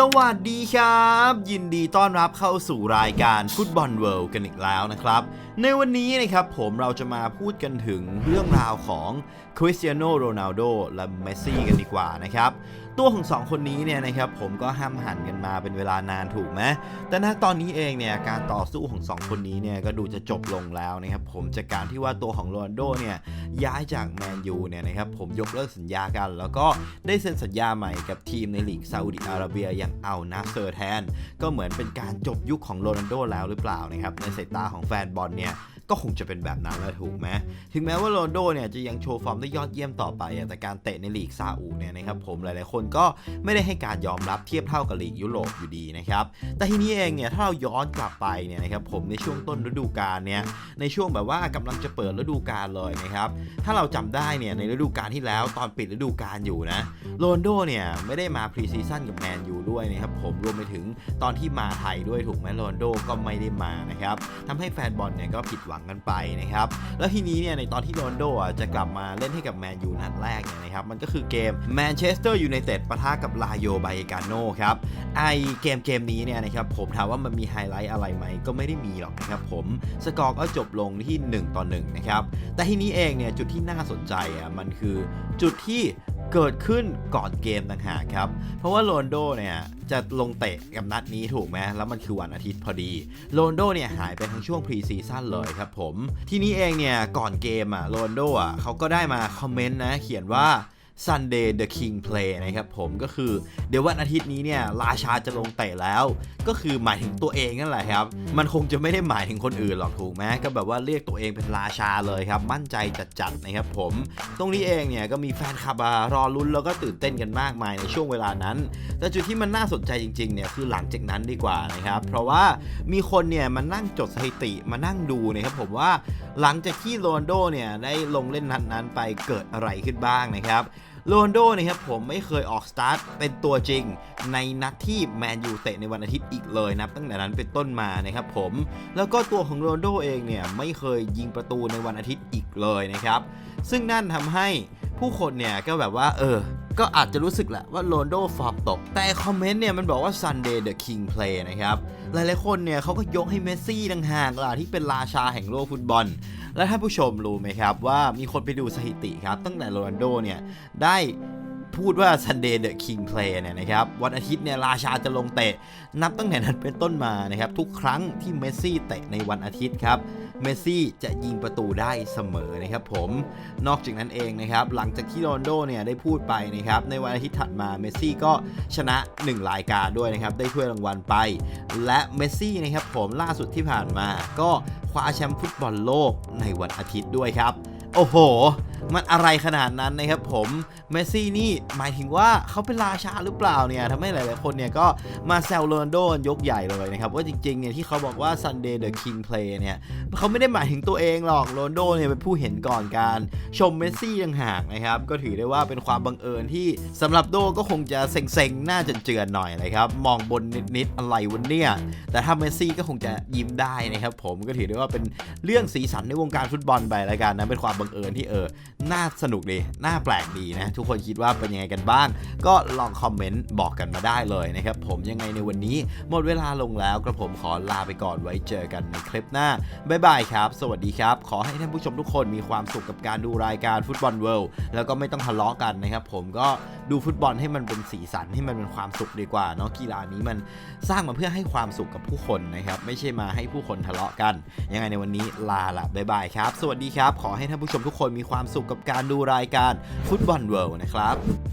สวัสดีครับ ยินดีต้อนรับเข้าสู่รายการฟุตบอลเวิลด์กันอีกแล้วนะครับ ในวันนี้นะครับผมเราจะมาพูดกันถึงเรื่องราวของคริสเตียโนโรนัลโดและเมสซี่กันดีกว่านะครับ ตัวของสองคนนี้เนี่ยนะครับผมก็ห้ามหันกันมาเป็นเวลานานถูกไหมแต่ณตอนนี้เองเนี่ยการต่อสู้ของสองคนนี้เนี่ยก็ดูจะจบลงแล้วนะครับผมจากการที่ว่าตัวของโรนัลโดเนี่ย ย้ายจากแมนยูเนี่ยนะครับผมยกเลิกสัญญากัน แล้วก็ได้เซ็นสัญญาใหม่กับทีมในลีกซาอุดิอาระเบียอย่างเอานาเซอร์แทน ก็เหมือนเป็นการจบยุคของโรนัลโดแล้วหรือเปล่านะครับในสายตาของแฟนบอลเนี่ย ก็คงจะเป็นแบบนั้นแหละถูกไหมถึงแม้ว่าโรนโดเนี่ยจะยังโชว์ฟอร์มได้ยอดเยี่ยมต่อไป แต่การเตะในลีกซาอุเนี่ยนะครับผมหลายๆคนก็ไม่ได้ให้การยอมรับเทียบเท่ากับลีกยุโรปอยู่ดีนะครับแต่ทีนี้เองเนี่ยถ้าเราย้อนกลับไปเนี่ยนะครับผมในช่วงต้นฤดูกาลเนี่ยในช่วงแบบว่ากำลังจะเปิดฤดูกาลเลยนะครับถ้าเราจำได้เนี่ยในฤดูกาลที่แล้วตอนปิดฤดูกาลอยู่นะโรนโดเนี่ยไม่ได้มาพรีซีซั่นกับแมนยูด้วยนะครับผมรวมไปถึงตอนที่มาไทยด้วยถูกไหมโรนโดก็ไม่ได้มานะครับทำให้แฟนบอลเนี่ยก็ผิดหวังกันไปนะครับ แล้วทีนี้เนี่ยในตอนที่โรนโดอะจะกลับมาเล่นให้กับแมนยูนัดแรกเนี่ยนะครับมันก็คือเกมแมนเชสเตอร์ยูไนเต็ดปะทะกับลาโยไบกาโนครับไอเกมเกมนี้เนี่ยนะครับผมถามว่ามันมีไฮไลท์อะไรไหมก็ไม่ได้มีหรอกนะครับผมสกอร์ก็จบลงที่ 1 ต่อ1นะครับแต่ทีนี้เองเนี่ยจุดที่น่าสนใจอะมันคือจุดที่ เกิดขึ้นก่อนเกมต่างหากครับ เพราะว่าโรนโดเนี่ยจะลงเตะกับนัดนี้ถูกไหมแล้วมันคือวันอาทิตย์พอดีโรนโดเนี่ยหายไปทั้งช่วงพรีซีซั่นเลยครับผม ทีนี้เองเนี่ยก่อนเกมอะโรนโดอะเขาก็ได้มาคอมเมนต์นะเขียนว่า Sunday the King Play นะครับผมก็คือเดี๋ยววันอาทิตย์นี้เนี่ยราชาจะลงเตะแล้ว ก็คือหมายถึงตัวเองนั่นแหละครับ มันคงจะไม่ได้หมายถึงคนอื่นหรอกถูกไหมก็แบบว่าเรียกตัวเองเป็นราชาเลยครับ มั่นใจจัดๆนะครับผม ตรงนี้เองเนี่ยก็มีแฟนคลับรอลุ้นแล้วก็ตื่นเต้นกันมากมายในช่วงเวลานั้น แต่จุดที่มันน่าสนใจจริงๆเนี่ยคือหลังจากนั้นดีกว่านะครับ เพราะว่ามีคนเนี่ยมานั่งจดสถิติมานั่งดูนะครับผมว่าหลังจากที่โรนโดเนี่ยได้ลงเล่นนัดนั้นไปเกิดอะไรขึ้นบ้างนะครับ โรนโดนะครับผมไม่เคยออกสตาร์ทเป็นตัวจริง ในนัดที่แมนยูเตะในวันอาทิตย์อีกเลยนะตั้งแต่นั้นเป็นต้นมานะครับผม แล้วก็ตัวของโรนโดเองเนี่ยไม่เคยยิงประตูในวันอาทิตย์อีกเลยนะครับ ซึ่งนั่นทำให้ผู้คนเนี่ยก็แบบว่าเออ ก็อาจจะรู้สึกแหละว่าโรนโดฟอร์มตก แต่คอมเมนต์เนี่ยมันบอกว่า Sunday the King Play นะครับ หลายๆคนเนี่ยเขาก็ยกให้เมสซี่ต่างหากล่ะที่เป็นราชาแห่งโลกฟุตบอล และท่านผู้ชมรู้ไหมครับว่ามีคนไปดูสถิติครับ ตั้งแต่โรนโดเนี่ยได้ พูดว่า Sunday the King Play เนี่ยนะครับ วันอาทิตย์เนี่ยราชาจะลงเตะ นับตั้งแต่นั้นเป็นต้นมานะครับ ทุกครั้งที่เมสซี่เตะในวันอาทิตย์ครับ เมสซี่จะยิงประตูได้เสมอนะครับผม นอกจากนั้นเองนะครับ หลังจากที่โรนโดเนี่ยได้พูดไปนะครับ ในวันอาทิตย์ถัดมา เมสซี่ก็ชนะ 1 รายการด้วยนะครับ ได้ถ้วยรางวัลไป และเมสซี่นะครับผมล่าสุดที่ผ่านมา ก็คว้าแชมป์ฟุตบอลโลกในวันอาทิตย์ด้วยครับ โอ้โห มันอะไรขนาดนั้นนะครับผมเมสซี่นี่หมายถึงว่าเขาเป็นราชาหรือเปล่าเนี่ยทำให้หลาย ๆ คนเนี่ยก็มาแซวโรนลโดนยกใหญ่เลยนะครับ ว่าจริง ๆ เนี่ยที่เขาบอกว่า Sunday the King Play เนี่ยเขาไม่ได้หมายถึงตัวเองหรอกโรนลโดเนี่ยเป็นผู้เห็นก่อนการชมเมสซี่ต่างหากนะครับ ก็ถือได้ว่าเป็นความบังเอิญที่สำหรับโดก็คงจะเซ็ง ๆ หน้าเจือนๆหน่อยนะครับมองบนนิด ๆ อะไรวันเนี่ยแต่ถ้าเมสซี่ก็คงจะยิ้มได้นะครับผมก็ถือได้ว่าเป็นเรื่องสีสันในวงการฟุตบอลไปแล้วกันนะเป็นความบังเอิญที่เออน่าสนุกดีน่าแปลกดีนะทุกคนคิดว่าเป็นยังไงกันบ้าง ก็ลองคอมเมนต์บอกกันมาได้เลยนะครับผมยังไงในวันนี้ หมดเวลาลงแล้วกระผมขอลาไปก่อนไว้เจอกันในคลิปหน้าบ๊ายบายครับ สวัสดีครับ ขอให้ท่านผู้ชมทุกคนมีความสุขกับการดูรายการฟุตบอลเวิลด์แล้วก็ไม่ต้องทะเลาะกันนะครับผมก็ ดูฟุตบอลให้มันเป็นสีสันให้มันเป็นความสุขดีกว่าเนาะกีฬานี้มันสร้างมาเพื่อให้ความสุขกับผู้คนนะครับ ไม่ใช่มาให้ผู้คนทะเลาะกัน ยังไงในวันนี้ลาละบ๊ายบายครับ สวัสดีครับ ขอให้ท่านผู้ชมทุกคนมีความสุขกับการดูรายการฟุตบอลเวิลด์นะครับ